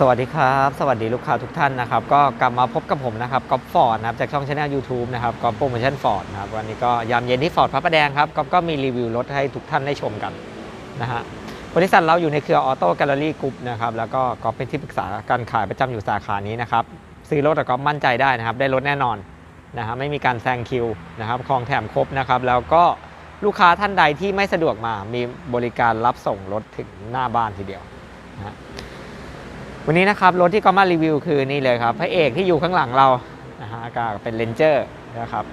สวัสดีครับ สวัสดีลูกค้าทุกท่านนะครับ ก็กลับมาพบกับผมนะครับก๊อฟฟอร์ดนะครับจากช่องช anel YouTube นะครับก๊อฟโปรโมชั่นฟอร์ดนะครับวันนี้ก็ยามเย็นที่ฟอร์ดพระประแดงครับก๊อฟก็มีรีวิวรถให้ทุกท่านได้ชมกันนะฮะบริษัทเราอยู่ในเครือออโต้แกลเลอรี่กรุ๊ปนะครับแล้วก็ก๊อฟเป็นที่ปรึกษาการขายประจำอยู่สาขานี้นะครับซื้อรถแต่ก๊อฟมั่นใจได้นะครับ ได้รถแน่นอนนะฮะไม่มีการแซงคิวนะครับของแถมครบนะครับแล้วก็ลูกค้าท่านใดที่ไม่สะดวกมามีบริการรับส่งรถถึงหน้าบ้านทีเดียวนะ วันนี้นะครับรถที่ก็มารีวิวคือนี่เลยครับพระเอกที่อยู่ข้างหลังเรานะฮะก็เป็นเลนเจอร์นะครับ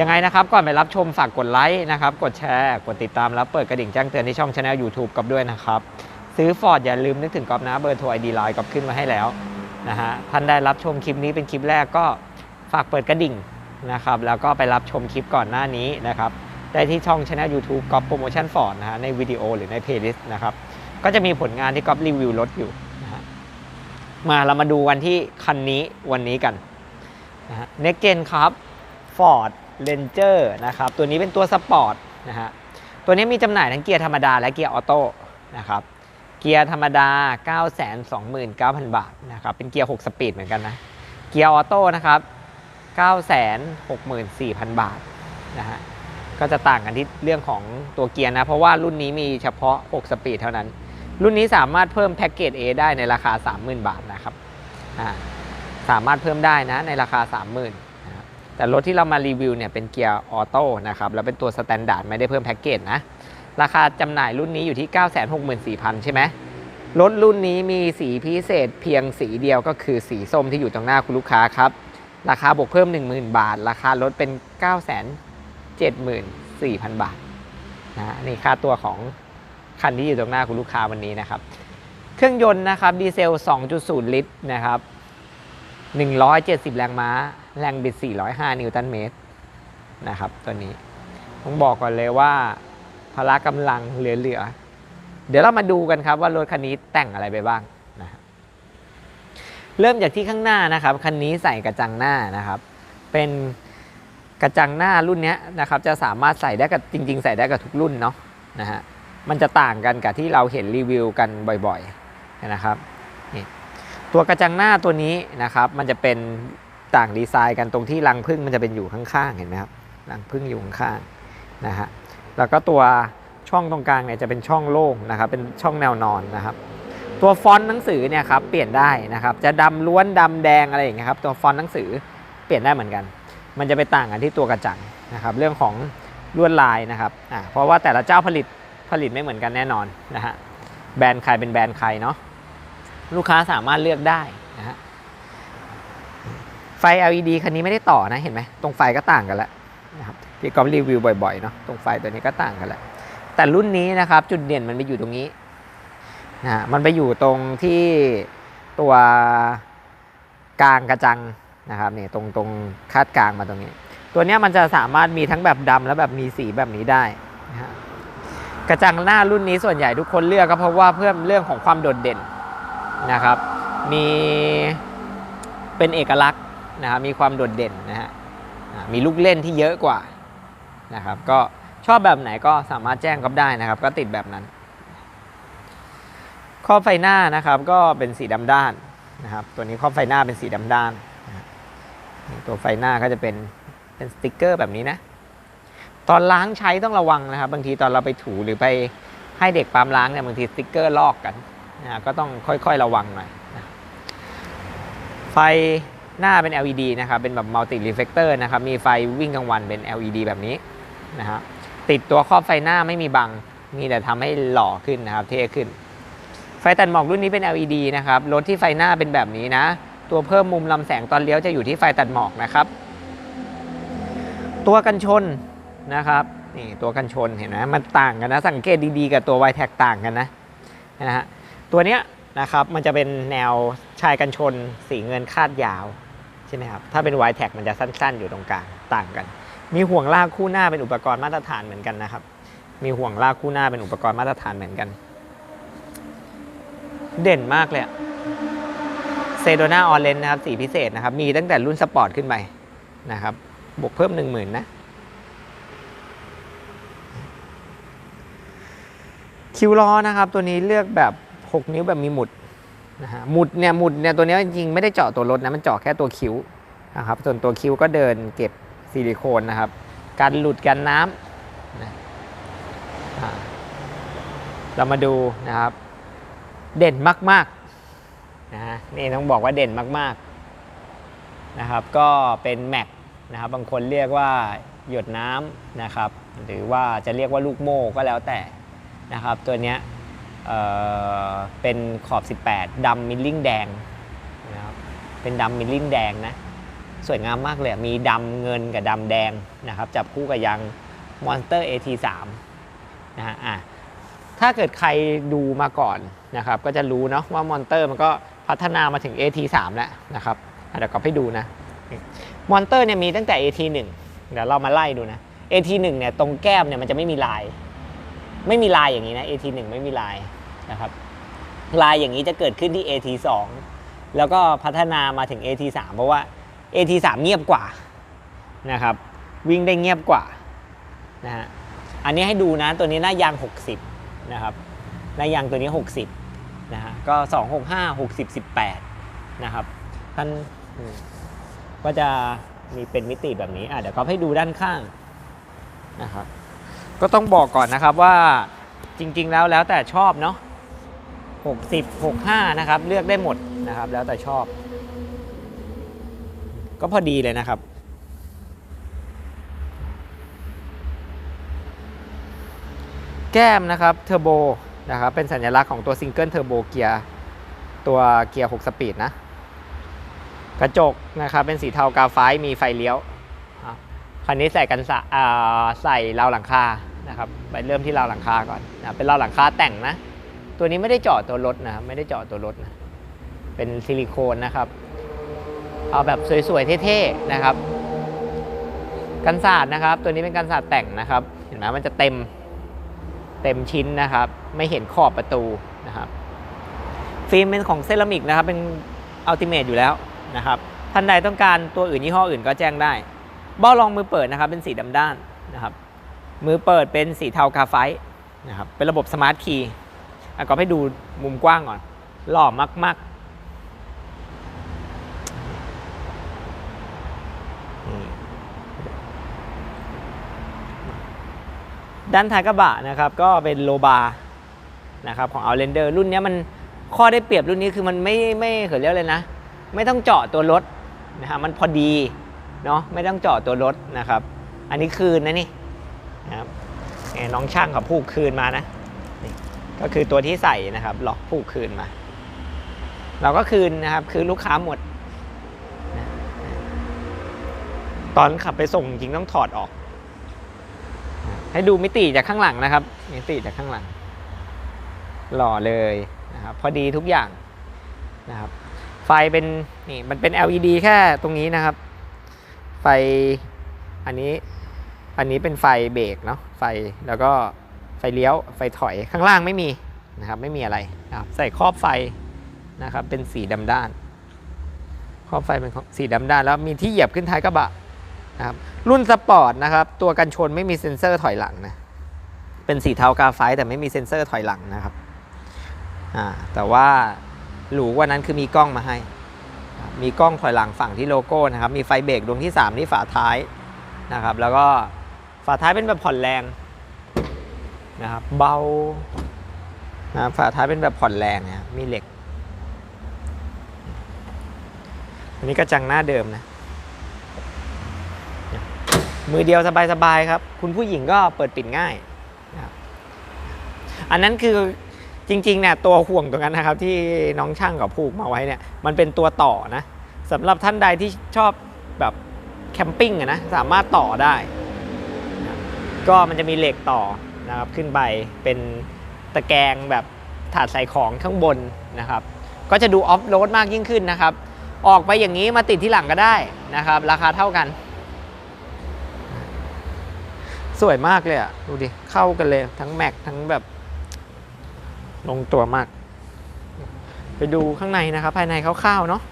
ยังไงนะครับก่อนไปรับชมฝากกดไลค์นะครับกดแชร์ กดติดตามแล้วเปิดกระดิ่งแจ้งเตือนที่ช่องช anel YouTube กับด้วยนะครับ ซื้อฟอร์ดอย่าลืมนึกถึงกอบนะเบอร์โทรไอดีไลน์กับขึ้นมาให้แล้วนะฮะท่านได้รับชมคลิปนี้เป็นคลิปแรกก็ฝากเปิดกระดิ่งนะครับแล้วก็ไปรับชมคลิปก่อนหน้านี้นะครับได้ที่ช่องช anel YouTube กอฟโปรโมชั่นฟอร์ดนะฮะในวิดีโอหรือในเพลย์ลิสต์นะครับก็จะมีผลงานที่กอฟรีวิวรถอยู่ มาเรามาดูวันที่คันนี้วันนี้กันนะฮะ Next Gen ครับ Ford Ranger นะครับ ตัวนี้เป็นตัวสปอร์ตนะฮะตัวนี้มีจำหน่ายทั้งเกียร์ธรรมดาและเกียร์ออโต้นะครับเกียร์ธรรมดา 929,000 บาทนะครับเป็นเกียร์ 6 สปีดเหมือนกันนะเกียร์ออโต้นะครับ 964,000 บาทนะฮะก็จะต่างกันที่เรื่องของตัวเกียร์นะ เพราะว่ารุ่นนี้มีเฉพาะ 6 สปีดเท่านั้น รุ่นนี้สามารถเพิ่มแพ็กเกจ A ได้ในราคา 30,000 บาทนะครับสามารถเพิ่มได้นะในราคา 30,000นะแต่รถที่เรามารีวิวเนี่ยเป็นเกียร์ออโต้นะครับแล้วเป็นตัวสแตนดาร์ดไม่ได้เพิ่มแพ็กเกจนะราคาจำหน่ายรุ่นนี้อยู่ที่ 964,000 ใช่ไหมรถรุ่นนี้มีสีพิเศษเพียงสีเดียวก็คือสีส้มที่อยู่ตรงหน้าคุณลูกค้าครับ ราคาบวกเพิ่ม 10,000 บาท ราคารถเป็น 974,000 บาทนะนี่ค่าตัวของ คันที่อยู่ตรงหน้าคุณลูกค้าวันนี้นะครับ เครื่องยนต์นะครับดีเซล 2.0 ลิตรนะครับ 170 แรงม้า แรงบิด 405 นิวตันเมตรนะครับตัวนี้ต้องบอกก่อนเลยว่าพละกำลังเหลือๆเดี๋ยวเรามาดูกันครับว่ารถคันนี้แต่งอะไรไปบ้างนะครับเริ่มจากที่ข้างหน้านะครับคันนี้ใส่กระจังหน้านะครับ เป็นกระจังหน้ารุ่นนี้นะครับจะสามารถใส่ได้กับจริง ๆ ใส่ได้กับทุกรุ่นเนาะนะฮะ มันจะต่างกันกับที่เราเห็นรีวิวกันบ่อยๆนะครับตัวกระจังหน้าตัวนี้นะครับมันจะเป็นต่างดีไซน์กันตรงที่รังพึ่งมันจะเป็นอยู่ข้างๆเห็นไหมครับรังพึ่งอยู่ข้างๆนะฮะแล้วก็ตัวช่องตรงกลางเนี่ยจะเป็นช่องโล่งนะครับเป็นช่องแนวนอนนะครับ ตัวฟอนต์หนังสือเนี่ยครับเปลี่ยนได้นะครับจะดำล้วนดำแดงอะไรอย่างเงี้ยครับตัวฟอนต์หนังสือเปลี่ยนได้เหมือนกัน มันจะไปต่างกันที่ตัวกระจังนะครับเรื่องของลวดลายนะครับอ่าเพราะว่าแต่ละเจ้าผลิต ผลิตไม่เหมือนกันแน่นอนนะฮะแบรนด์ใครเป็นแบรนด์ใครเนาะลูกค้าสามารถเลือกได้นะฮะไฟ LED คันนี้ไม่ได้ต่อนะเห็นไหมตรงไฟก็ต่างกันแล้วนะครับที่กอฟรีวิวบ่อยๆเนาะตรงไฟตัวนี้ก็ต่างกันแล้วแต่รุ่นนี้นะครับจุดเด่นมันไปอยู่ตรงนี้นะฮะมันไปอยู่ตรงที่ตัวกลางกระจังนะครับเนี่ยตรงตรงคาดกลางมาตรงนี้ ตัวเนี้ยมันจะสามารถมีทั้งแบบดำและแบบมีสีแบบนี้ได้ กระจังหน้ารุ่นนี้ส่วนใหญ่ทุกคนเลือกก็เพราะว่าเพื่อเรื่องของความโดดเด่นนะครับ มีเป็นเอกลักษณ์นะครับมีความโดดเด่นนะฮะมีลูกเล่นที่เยอะกว่านะครับก็ชอบแบบไหนก็สามารถแจ้งก็ได้นะครับ ก็ติดแบบนั้น ข้อบไฟหน้านะครับก็เป็นสีดำด้านนะครับ ตัวนี้ข้อบไฟหน้าเป็นสีดำด้าน ตัวไฟหน้าก็จะเป็นเป็นสติกเกอร์แบบนี้นะ ตอนล้างใช้ต้องระวังนะครับ บางทีตอนเราไปถูหรือไปให้เด็กปั๊มล้างเนี่ยบางทีสติ๊กเกอร์ลอกกันนะก็ต้องค่อยๆระวังหน่อยนะไฟหน้าเป็น LED นะครับ เป็นแบบมัลติรีเฟกเตอร์นะครับ มีไฟวิ่งกลางวันเป็น LED แบบนี้นะฮะติดตัวครอบไฟหน้าไม่มีบัง มีแต่ทำให้หล่อขึ้นนะครับ เท่ขึ้น ไฟตัดหมอกรุ่นนี้เป็น LED นะครับ รถที่ไฟหน้าเป็นแบบนี้นะ ตัวเพิ่มมุมลำแสงตอนเลี้ยวจะอยู่ที่ไฟตัดหมอกนะครับ ตัวกันชน นะครับนี่ตัวกันชนเห็นไหมมันต่างกันนะ สังเกตดีๆ กับตัวไวแท็กต่างกันนะนะฮะตัวเนี้ยนะครับมันจะเป็นแนวชายกันชนสีเงินคาดยาวใช่ไหมครับถ้าเป็นไวแท็กมันจะสั้นๆ อยู่ตรงกลางต่างกัน มีห่วงลากคู่หน้าเป็นอุปกรณ์มาตรฐานเหมือนกันนะครับ มีห่วงลากคู่หน้าเป็นอุปกรณ์มาตรฐานเหมือนกัน เด่นมากเลยเซโดนาออเรนนะครับสีพิเศษนะครับมีตั้งแต่รุ่นสปอร์ตขึ้นไปนะครับบวกเพิ่ม 1 0,000นะ คิวล้อนะครับตัวนี้เลือกแบบ 6 นิ้วแบบมีหมุดนะฮะหมุดเนี่ยหมุดเนี่ยตัวนี้จริงๆไม่ได้เจาะตัวรถนะมันเจาะแค่ตัวคิ้วนะครับส่วนตัวคิ้วก็เดินเก็บซิลิโคนนะครับการหลุดกันน้ำนะเรามาดูนะครับ เด่นมากๆนะฮะนี่ต้องบอกว่าเด่นมากๆนะครับ ก็เป็นแม็กนะครับบางคนเรียกว่าหยดน้ำนะครับ หรือว่าจะเรียกว่าลูกโม่ก็แล้วแต่ นะครับตัวเนี้ยเเป็นขอบ 18ดำมิลลิ่งแดงนะครับเป็นดำมิลลิ่งแดงนะสวยงามมากเลยมีดำเงินกับดำแดงนะครับจับคู่กับยาง Monster AT3 นะฮะอะถ้าเกิดใครดูมาก่อนนะครับก็จะรู้เนาะว่า Monster มันก็พัฒนามาถึง AT3 แล้วนะครับเดี๋ยวกลับให้ดูนะ Monster เนี่ยมีตั้งแต่ AT1 เดี๋ยวเรามาไล่ดูนะ AT1 เนี่ยตรงแก้มเนี่ยมันจะไม่มีลาย ไม่มีลายอย่างนี้นะ AT1 ไม่มีลายนะครับ ลายอย่างนี้จะเกิดขึ้นที่ AT2 แล้วก็พัฒนามาถึง AT3 เพราะว่า AT3 เงียบกว่านะครับ วิ่งได้เงียบกว่านะฮะอันนี้ให้ดูนะตัวนี้หน้ายาง 60 นะครับ หน้ายางตัวนี้ 60 นะฮะก็ 265 60 18 นะครับ ท่านก็จะมีเป็นมิติแบบนี้อะเดี๋ยวก็ให้ดูด้านข้างนะครับ ก็ต้องบอกก่อนนะครับว่าจริง ๆ แล้วแล้วแต่ชอบเนาะ60 65 นะครับ เลือกได้หมดนะครับ แล้วแต่ชอบ ก็พอดีเลยนะครับ แก้มนะครับเทอร์โบนะครับเป็นสัญลักษณ์ของตัวซิงเกิลเทอร์โบเกียร์ตัวเกียร์ 6 สปีดนะ กระจกนะครับเป็นสีเทากาไฟมีไฟเลี้ยว คันนี้ใส่กันสะอ่าใส่ราวหลังคานะครับไปเริ่มที่ราวหลังคาก่อนนะเป็นราวหลังคาแต่งนะ ตัวนี้ไม่ได้เจาะตัวรถนะครับไม่ได้เจาะตัวรถนะเป็นซิลิโคนนะครับเอาแบบสวยๆเท่ๆนะครับ กันศาสตร์นะครับ ตัวนี้เป็นกันศาสตร์แต่งนะครับ เห็นไหมมันจะเต็มเต็มชิ้นนะครับ ไม่เห็นขอบประตูนะครับฟิล์มเป็นของเซรามิกนะครับเป็นอัลติเมทอยู่แล้วนะครับท่านใดต้องการตัวอื่นยี่ห้ออื่นก็แจ้งได้ เบ้ารองมือเปิดนะครับเป็นสีดำด้านนะครับมือเปิดเป็นสีเทากาไฟต์นะครับเป็นระบบสมาร์ทคีย์อะก็ให้ดูมุมกว้างก่อนหล่อมากๆ ด้านท้ายกระบะนะครับ ก็เป็นโลบาร์นะครับของ Outlander รุ่นนี้มันข้อได้เปรียบรุ่นนี้คือมันไม่ไม่เขาเรียกเลยนะ ไม่ต้องเจาะตัวรถนะฮะมันพอดี เนาะไม่ต้องเจาะตัวรถนะครับ อันนี้คืนนะนี่นะครับเนี่ยน้องช่างเขาผูกคืนมานะนี่ก็คือตัวที่ใส่นะครับล็อกผูกคืนมา เราก็คืนนะครับคือลูกค้าหมด ตอนขับไปส่งจริงต้องถอดออก ให้ดูมิติจากข้างหลังนะครับ มิติจากข้างหลัง หล่อเลยนะครับพอดีทุกอย่างนะครับไฟเป็นนี่มันเป็น LED แค่ตรงนี้นะครับ ฟอันนี้อันนี้เป็นไฟเบรกเนาะไฟแล้วก็ไฟเลี้ยวไฟถอยข้างล่างไม่มีนะครับไม่มีอะไรนะครับใส่ครอบไฟนะครับเป็นสีดำด้าน ครอบไฟเป็นสีดำด้าน แล้วมีที่เหยียบขึ้นท้ายกระบะนะครับรุ่นสปอร์ตนะครับตัวกันชนไม่มีเซ็นเซอร์ถอยหลังนะเป็นสีเทากาไฟแต่ไม่มีเซ็นเซอร์ถอยหลังนะครับอ่าแต่ว่าหรูกว่านั้นคือมีกล้องมาให้ มีกล้องถอยหลังฝั่งที่โลโก้นะครับ มีไฟเบรกดวงที่ 3 ที่ฝาท้ายนะครับ แล้วก็ฝาท้ายเป็นแบบผ่อนแรงนะครับ เบานะฝาท้ายเป็นแบบผ่อนแรงนะมีเหล็ก อันนี้กระจังหน้าเดิมนะ มือเดียวสบายๆครับ คุณผู้หญิงก็เปิดปิดง่ายนะอันนั้นคือ จริงๆเนี่ยตัวห่วงตรงนั้นนะครับที่น้องช่างกับผูกมาไว้เนี่ยมันเป็นตัวต่อนะสำหรับท่านใดที่ชอบแบบแคมปิ้งนะสามารถต่อได้ ก็มันจะมีเหล็กต่อนะครับขึ้นไปเป็นตะแกรงแบบถาดใส่ของข้างบนนะครับ ก็จะดูออฟโรดมากยิ่งขึ้นนะครับ ออกไปอย่างนี้มาติดที่หลังก็ได้นะครับ ราคาเท่ากัน สวยมากเลยอะดูดิ เข้ากันเลยทั้งแม็กทั้งแบบ ลงตัวมาก ไปดูข้างในนะครับ ภายในคร่าวๆเนาะ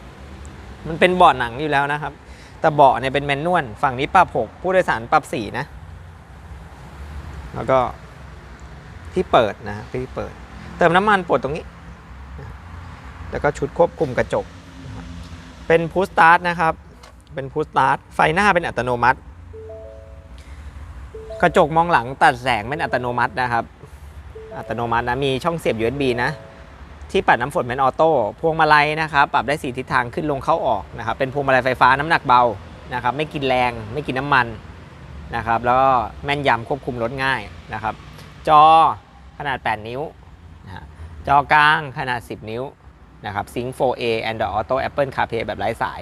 มันเป็นเบาะหนังอยู่แล้วนะครับ แต่เบาะเนี่ยเป็นแมนนวลฝั่งนี้ปรับหกผู้โดยสารปรับสี่นะ แล้วก็ที่เปิดนะที่เปิด เติมน้ำมันปลดตรงนี้เแล้วก็ชุดควบคุมกระจกนะครับเป็นพุชสตาร์ทนะครับ เป็นพุชสตาร์ทไฟหน้าเป็นอัตโนมัติ กระจกมองหลังตัดแสงเป็นอัตโนมัตินะครับ อัตโนมัตินะ มีช่องเสียบ USB นะ ที่ปัดน้ำฝนเป็นออโต้พวงมาลัยนะครับ ปรับได้สีทิศทางขึ้นลงเข้าออกนะครับ เป็นพวงมาลัยไฟฟ้าน้ำหนักเบานะครับ ไม่กินแรง ไม่กินน้ำมันนะครับ แล้วก็แม่นยำควบคุมรถง่ายนะครับ จอขนาด 8 นิ้วนะจอกลางขนาด 10 นิ้วนะครับ Sync 4A Android Auto Apple CarPlay แบบไร้สาย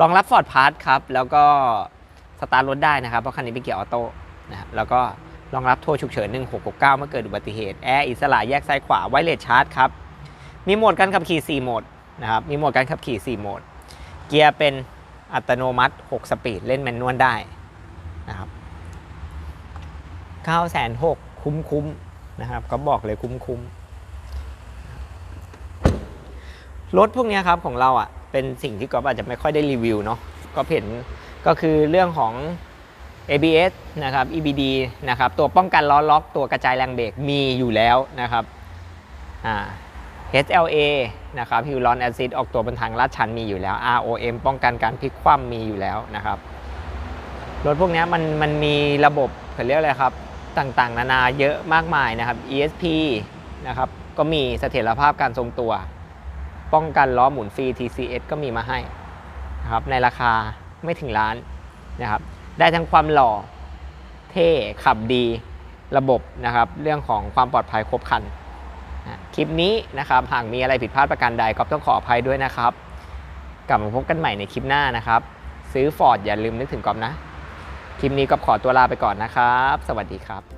รองรับ Ford Pass ครับ แล้วก็สตาร์ทรถได้นะครับ เพราะคันนี้เป็นเกียร์ออโต้นะครับแล้วก็ รองรับโทรฉุกเฉิน 1669 เมื่อเกิดอุบัติเหตุ แอร์อิสระแยกซ้ายขวาไวเลสชาร์จครับ มีโหมดการขับขี่ 4 โหมดนะครับ มีโหมดการขับขี่ 4 โหมด เกียร์เป็นอัตโนมัติ 6 สปีด เล่นแมนนวลได้นะครับ9 6 0 0 0คุ้มคุ้มนะครับ ก็บอกเลยคุ้มคุ้มรถพวกนี้ครับของเราอะ เป็นสิ่งที่ก๊อฟอาจจะไม่ค่อยได้รีวิวเนาะ ก็เห็นก็คือเรื่องของ ABS นะครับ EBD นะครับ ตัวป้องกันล้อล็อก ตัวกระจายแรงเบรกมีอยู่แล้วนะครับอ่า HLA นะครับฮิวรอนแอซิดออกตัวบนทางลาดชันมีอยู่แล้ว ROM ป้องกันการพลิกคว่ำมีอยู่แล้วนะครับ รถพวกนี้มันมันมีระบบเขาเรียกอะไรครับ ต่างๆ นานาเยอะมากมายนะครับ ESP นะครับ ก็มีเสถียรภาพการทรงตัว ป้องกันล้อหมุนฟรี TCS ก็มีมาให้นะครับ ในราคาไม่ถึงล้านนะครับ ได้ทั้งความหล่อเท่ขับดีระบบนะครับ เรื่องของความปลอดภัยครบคันนะคลิปนี้นะครับหากมีอะไรผิดพลาดประการใดก็ต้องขออภัยด้วยนะครับ กลับมาพบกันใหม่ในคลิปหน้านะครับ ซื้อฟอร์ดอย่าลืมนึกถึงกอบนะ คลิปนี้ก็ขอตัวลาไปก่อนนะครับ สวัสดีครับ